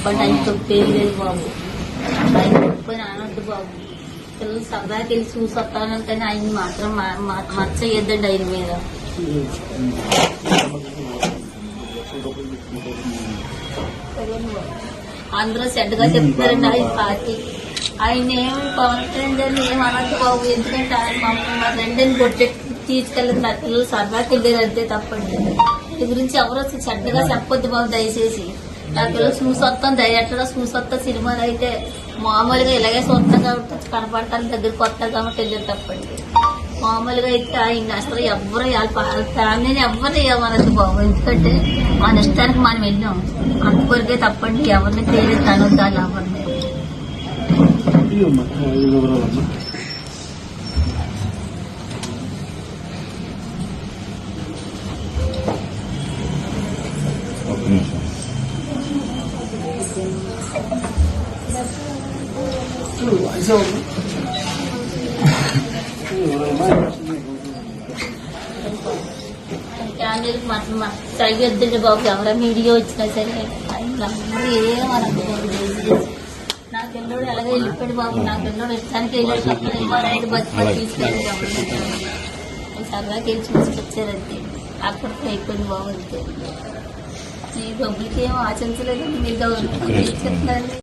తప్పండి ఆయన తప్పేం లేదు బాబు. ఆయన తప్పని అనొద్దు బాబు. పిల్లలు సరదాకి వెళ్ళి చూసి వస్తాను కానీ ఆయన మాత్రం మా- మా- మచ్చ వేయద్దండి ఆయన మీద. అందరూ చెడ్డగా చెప్తారండి ఆయన పార్టీ. ఆయన ఏమి పవన్ కళ్యాణ్ ఏం అనద్దు బాబు. ఎందుకంటే ఆయన మమ్మల్ని మా రెండని కొట్టెట్టి తీసుకెళ్ళింది. నా పిల్లలు సరదాకి వెళ్ళారు అంతే తప్పండి. గురించి ఎవరు చెడ్డగా చెప్పొద్దు బాబు దయచేసి. అక్కడ చూసొత్తాం చూసి వస్తాం సినిమాలు అయితే మామూలుగా ఇలాగే చూస్తాం కాబట్టి కనపడతాను దగ్గరికి వస్తాం కాబట్టి వెళ్ళారు తప్పండి. మామూలుగా అయితే ఇంకా అసలు ఎవరు వాళ్ళ ఫ్యామిలీని ఎవరు ఏమనద్దు బాబు. ఎందుకంటే మన ఇష్టానికి మనం వెళ్ళాం. అంతవరకే తప్పండి ఎవరిని తెలియదు తనొద్దు వాళ్ళు ఎవరిని. ఒక్క నిమిషం. తగ్గొద్దండి బాబు ఎవరైనా వీడియో వచ్చినా సరే. అందరూ బాబు దయచేసి. నా పిల్లోడు ఎలాగో వెళ్ళిపోయాడు బాబు నా పిల్లోడు ఇష్టానికి వెళ్ళాడు తప్ప రైతు బతుకు తీసుకెళ్ళి సరదాకి వెళ్ళి చూసుకొచ్చారంతే అక్కడికి అయిపోయింది బాబు అంతే. ఈ డబ్బులకి ఏం ఆశించలేదండి. మీరు చెప్తున్నారు.